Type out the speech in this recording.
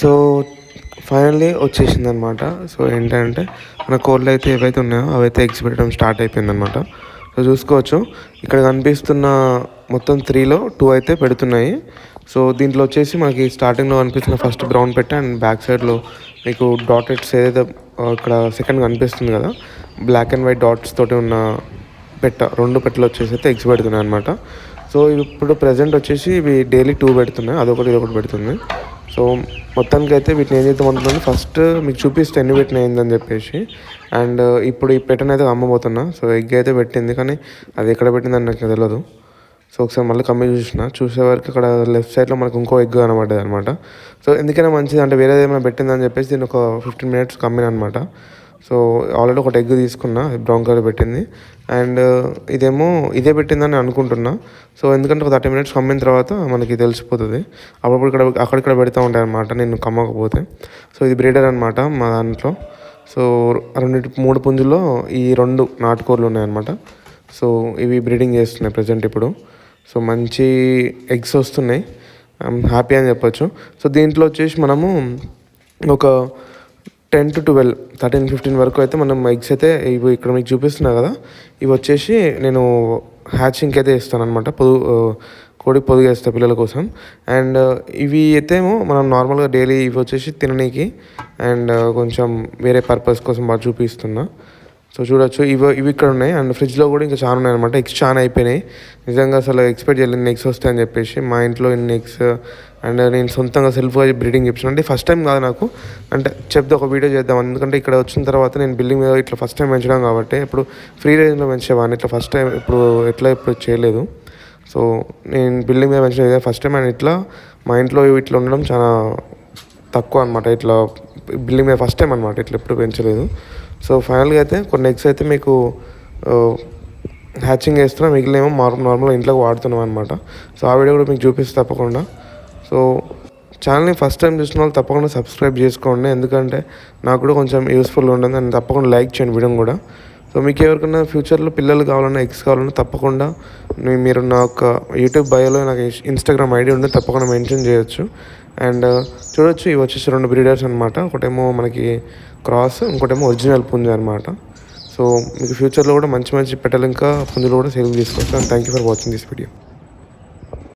So finally వచ్చేసింది అనమాట so ఏంటంటే మన కోళ్ళు అయితే ఏవైతే ఉన్నాయో అవైతే ఎగ్స్ పెట్టడం స్టార్ట్ అయిపోయింది అనమాట సో చూసుకోవచ్చు. ఇక్కడ కనిపిస్తున్న మొత్తం త్రీలో టూ అయితే పెడుతున్నాయి. సో దీంట్లో వచ్చేసి మనకి స్టార్టింగ్లో కనిపిస్తున్న ఫస్ట్ బ్రౌన్ పెట్ట అండ్ బ్యాక్ సైడ్లో మీకు డాటెడ్స్ ఏదైతే ఇక్కడ సెకండ్ కనిపిస్తుంది కదా బ్లాక్ అండ్ వైట్ డాట్స్ తోటి ఉన్న పెట్ట రెండు పెట్టలు వచ్చేసి అయితే ఎగ్స్ పెడుతున్నాయి అనమాట సో ఇప్పుడు ప్రజెంట్ వచ్చేసి ఇవి డైలీ టూ పెడుతున్నాయి. అదొకటి ఇదొకటి పెడుతుంది. సో మొత్తానికి అయితే వీటిని ఏం చేద్దాం అనుకున్నాను ఫస్ట్ మీకు చూపిస్తే ఎన్ని పెట్టిన అయిందని చెప్పేసి. అండ్ uh, ఇప్పుడు ఈ పెట్టను అయితే అమ్మబోతున్నా. సో ఎగ్ అయితే పెట్టింది కానీ అది ఎక్కడ పెట్టిందని నాకు తెలియదు సో ఒకసారి మళ్ళీ కమ్మి చూసిన. చూసే వరకు అక్కడ లెఫ్ట్ సైడ్లో మనకు ఇంకో ఎగ్ కనబడ్డది అనమాట సో ఎందుకైనా మంచిది. అంటే వేరేది ఏమైనా పెట్టిందని చెప్పేసి దీన్ని ఒక ఫిఫ్టీన్ మినిట్స్ కమ్మిన అనమాట సో ఆల్రెడీ ఒకటి ఎగ్ తీసుకున్నా బ్రౌన్ కలర్ పెట్టింది. అండ్ ఇదేమో ఇదే పెట్టిందని అనుకుంటున్నా. సో ఎందుకంటే ఒక థర్టీ మినిట్స్ కమ్మిన తర్వాత మనకి తెలిసిపోతుంది. అప్పుడప్పుడు ఇక్కడ అక్కడిక్కడ పెడతా ఉంటాయి అనమాట నేను కమ్మకపోతే. సో ఇది బ్రీడర్ అనమాట మా దాంట్లో. సో రెండు మూడు పుంజుల్లో ఈ రెండు నాటుకోళ్ళు ఉన్నాయన్నమాట. సో ఇవి బ్రీడింగ్ చేస్తున్నాయి ప్రజెంట్ ఇప్పుడు. సో మంచి ఎగ్స్ వస్తున్నాయి. హ్యాపీ అని చెప్పొచ్చు. సో దీంట్లో వచ్చేసి మనము ఒక ten to twelve thirteen fifteen వరకు అయితే మనం ఎగ్స్ అయితే ఇవి ఇక్కడ మీకు చూపిస్తున్నా కదా ఇవి వచ్చేసి నేను హ్యాచింగ్కి అయితే ఇస్తాను అనమాట పొదు కోడి పొదుగు వేస్తా పిల్లల కోసం. అండ్ ఇవి అయితే ఏమో మనం నార్మల్గా డైలీ ఇవి వచ్చేసి తిననీకి అండ్ కొంచెం వేరే పర్పస్ కోసం బాగా చూపిస్తున్నా. సో చూడొచ్చు. ఇవి ఇవి ఇక్కడ ఉన్నాయి. అండ్ ఫ్రిడ్జ్లో కూడా ఇంకా చాలా ఉన్నాయి అనమాట ఎగ్స్ చాలా అయిపోయినాయి. నిజంగా అసలు ఎక్స్పెక్ట్ చేయలేదు ఎగ్స్ వస్తాయని చెప్పేసి. మా ఇంట్లో ఇన్ని ఎగ్స్ అండ్ నేను సొంతంగా సెల్ఫ్గా బ్రీడింగ్ చెప్పాను అంటే ఫస్ట్ టైం కాదు నాకు. అంటే చెప్తే ఒక వీడియో చేద్దాం. ఎందుకంటే ఇక్కడ వచ్చిన తర్వాత నేను బిల్డింగ్ మీద ఇట్లా ఫస్ట్ టైం పెంచడం కాబట్టి ఇప్పుడు ఫ్రీ రేంజ్లో పెంచేవాడిని. ఇట్లా ఫస్ట్ టైం ఇప్పుడు ఎట్లా ఇప్పుడు చేయలేదు. సో నేను బిల్డింగ్ మీద పెంచిన ఫస్ట్ టైం. అండ్ ఇట్లా మా ఇంట్లో ఇట్లా ఉండడం చాలా తక్కువ అనమాట ఇట్లా బిల్డింగ్ మీద ఫస్ట్ టైం అనమాట ఇట్లా ఎప్పుడు పెంచలేదు. సో ఫైనల్గా అయితే కొన్ని ఎగ్స్ అయితే మీకు హ్యాచింగ్ వేస్తున్నా మిగిలినేమో నార్మల్ నార్మల్గా ఇంట్లోకి వాడుతున్నాం అనమాట సో ఆ వీడియో కూడా మీకు చూపిస్తే తప్పకుండా. సో ఛానల్ని ఫస్ట్ టైం చూసిన వాళ్ళు తప్పకుండా సబ్స్క్రైబ్ చేసుకోండి. ఎందుకంటే నాకు కూడా కొంచెం యూస్ఫుల్ ఉంటుంది అండ్ తప్పకుండా లైక్ చేయండి వీడియో కూడా. సో మీకు ఎవరికైనా ఫ్యూచర్లో పిల్లలు కావాలన్నా ఎగ్స్ కావాలన్నా తప్పకుండా మీరు నా యొక్క యూట్యూబ్ బయోలో నాకు ఇన్స్టాగ్రామ్ ఐడి ఉంటే తప్పకుండా మెన్షన్ చేయొచ్చు. అండ్ చూడొచ్చు ఇవి వచ్చేసి రెండు బ్రీడర్స్ అనమాట ఒకటేమో మనకి క్రాస్ ఇంకోటేమో ఒరిజినల్ పుంజ అనమాట సో మీకు ఫ్యూచర్లో కూడా మంచి మంచి పెట్టలు ఇంకా పుంజులు కూడా sale and thank you for watching this video